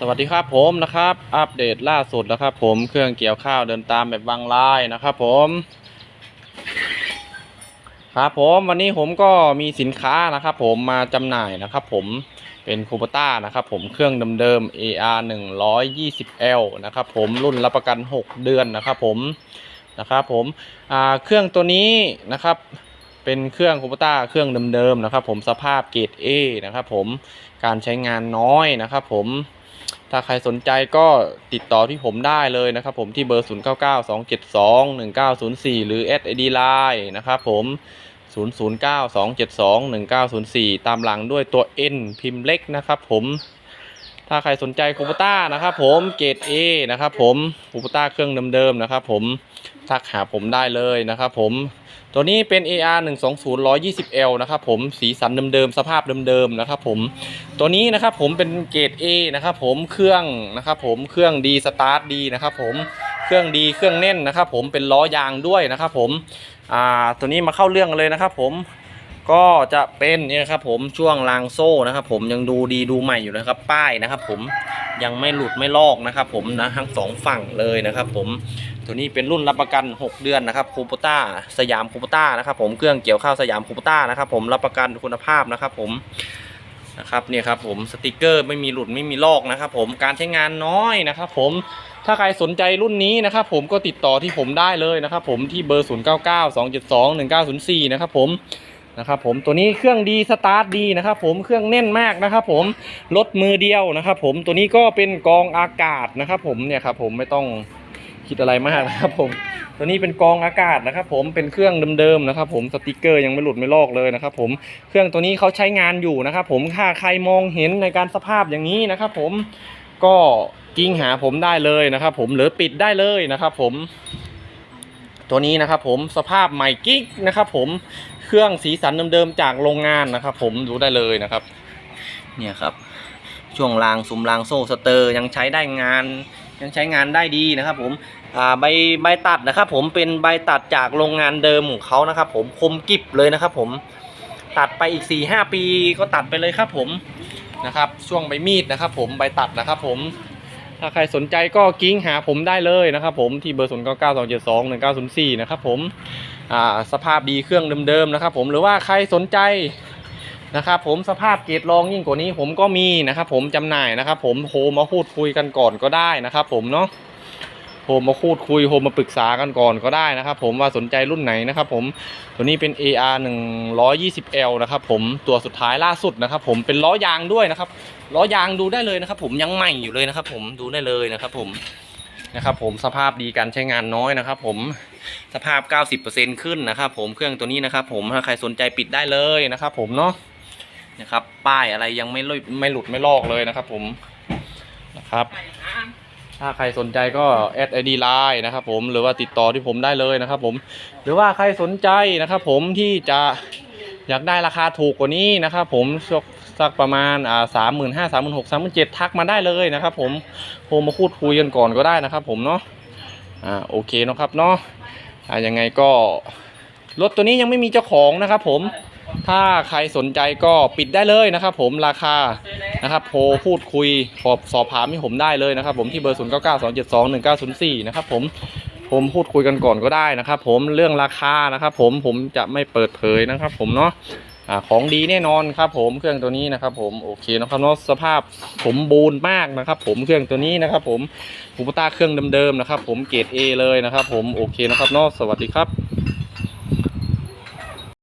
สวัสดีครับผมนะครับ อัปเดตล่าสุดแล้วครับผมเครื่องเกี่ยวข้าวเดินตามแบบวางลายนะครับผมครับผมวันนี้ผมก็มีสินค้านะครับผมมาจำหน่ายนะครับผมเป็นคูปต้านะครับผมเครื่องเดิมๆ AR 120L นะครับผมรุ่นรับประกัน 6 เดือนนะครับผมนะครับผมเครื่องตัวนี้นะครับเป็นเครื่องคูปต้าเครื่องเดิมๆนะครับผมสภาพเกรด A นะครับผมการใช้งานน้อยนะครับผม ถ้าใครสนใจก็ติดต่อที่ผมได้เลยนะครับผมที่เบอร์ 0 9 9 2 7 2 1 9 0 4 หรือ SID Line นะครับผม 0 0 9 2 7 2 1 9 0 4 ตามหลังด้วยตัว N พิมพ์เล็กนะครับผม ถ้าใครสนใจคูปต้านะครับผมเกรด A นะครับผมคูปต้าเครื่องเดิมๆนะครับผมทักหาผมได้เลยนะครับผมตัวนี้เป็น AR 1 2 0 120L นะครับผมสีสันเดิมๆสภาพเดิมๆนะครับผมตัวนี้นะครับผมเป็นเกรด A นะครับผมเครื่องนะครับผมเครื่องดีสตาร์ทดีนะครับผมเครื่องดีเครื่องแน่นนะครับผมเป็นล้อยางด้วยนะครับผมอ่าตัวนี้มาเข้าเรื่องเลยนะครับผม ก็จะเป็นนี่นะครับผมช่วงรางโซ่นะครับ ผมยังดูดีดูใหม่อยู่นะครับ ป้ายนะครับ ผมยังไม่หลุดไม่ลอกนะครับ ผมนะทั้งสองฝั่งเลยนะครับ ผมตัวนี้เป็นรุ่นรับประกัน 6 เดือนนะครับคูปต้าสยามคูปต้านะครับผมเครื่องเกี่ยวข้าวสยามคูปต้านะครับ ผมรับประกันคุณภาพนะครับ ผมนะครับเนี่ยครับผมสติกเกอร์ไม่มีหลุดไม่มีลอกนะครับ ผมการใช้งานน้อยนะครับ ผมถ้าใครสนใจรุ่นนี้นะครับผมก็ติดต่อที่ผมได้เลยนะครับ ผมที่เบอร์ 0 9 9 2 7 2 1 9 0 4 นะครับผม นะครับผมตัวนี้เครื่องดีสตาร์ทดีนะครับผมเครื่องแน่นมากนะครับผมรถมือเดียวนะครับผมตัวนี้ก็เป็นกองอากาศนะครับผมเนี่ยครับผมไม่ต้องคิดอะไรมากนะครับผมตัวนี้เป็นกองอากาศนะครับผมเป็นเครื่องเดิมๆนะครับผมสติกเกอร์ยังไม่หลุดไม่ลอกเลยนะครับผมเครื่องตัวนี้เขาใช้งานอยู่นะครับผมถ้าใครมองเห็นในการสภาพอย่างนี้นะครับผมก็กิ้งหาผมได้เลยนะครับผมหรือปิดได้เลยนะครับผม ตัวนี้นะครับผมสภาพใหม่กิ๊กนะครับผมเครื่องสีสันเดิมๆจากโรงงานนะครับผมดูได้เลยนะครับ เนี่ยครับ ช่วงรางซุมรางโซ่สเตอร์ยังใช้ได้งาน ยังใช้งานได้ดีนะครับผมอ่าใบใบตัดนะครับผมเป็นใบตัดจากโรงงานเดิมของเขานะครับผมคมกริบเลยนะครับผมตัดไปอีก4ี่หปีก็ตัดไปเลยครับผมนะครับ ช่วงใบมีดนะครับผมใบตัดนะครับผม ถ้าใครสนใจก็กิ้งหาผมได้เลยนะครับผมที่เบอร์0 9 9 2 7 2 1 9 0 4นะครับผมอ่าสภาพดีเครื่องเดิมๆนะครับผมหรือว่าใครสนใจนะครับผมสภาพเกรดรองยิ่งกว่านี้ผมก็มีนะครับผมจำหน่ายนะครับผมโทรมาพูดคุยกันก่อนก็ได้นะครับผมเนาะ โทรมาพูดคุยโทรมาปรึกษากันก่อนก็ได้นะครับผมว่าสนใจรุ่นไหนนะครับผมตัวนี้เป็น AR 120L นะครับผมตัวสุดท้ายล่าสุดนะครับผมเป็นล้อยางด้วยนะครับล้อยางดูได้เลยนะครับ ผมยังใหม่อยู่เลยนะครับผมดูได้เลยนะครับผมนะครับผมสภาพดีการใช้งานน้อยนะครับผมสภาพ 90%ขึ้นนะครับผมเครื่องตัวนี้นะครับผมถ้าใครสนใจปิดได้เลยนะครับผมเนาะนะครับป้ายอะไรยังไม่ลุดไม่หลุดไม่ลอกเลยนะครับผมนะครับ ถ้าใครสนใจก็แอดไอดีไลน์นะครับผมหรือว่าติดต่อที่ผมได้เลยนะครับผมหรือว่าใครสนใจนะครับผมที่จะอยากได้ราคาถูกกว่านี้นะครับผมสักสักประมาณอ่าสามหมื่นห้าสามหมื่นหกสามหมื่นเจ็ดทักมาได้เลยนะครับผมโทรมาพูดคุยกันก่อนก็ได้นะครับผมเนาะอ่าโอเคเนาะครับเนาะอ่ายังไงก็รถตัวนี้ยังไม่มีเจ้าของนะครับผมถ้าใครสนใจก็ปิดได้เลยนะครับผมราคา นะครับโทรพูดคุยสอบสอบถามให้ผมได้เลยนะครับ ผมที่เบอร์ 0 9 9 2 7 2 1 9 0 4 นะครับผมผมพูดคุยกันก่อนก็ได้นะครับ ผมเรื่องราคานะครับ ผมผมจะไม่เปิดเผยนะครับ ผมเนาะอ่าของดีแน่นอนครับ ผมเครื่องตัวนี้นะครับ ผมโอเคนะครับเนาะสภาพสมบูรณ์มากนะครับ ผมเครื่องตัวนี้นะครับ ผมหูปต้าเครื่องเดิมๆนะครับ ผมเกรด A เลยนะครับ ผมโอเคนะครับเนาะสวัสดีครับ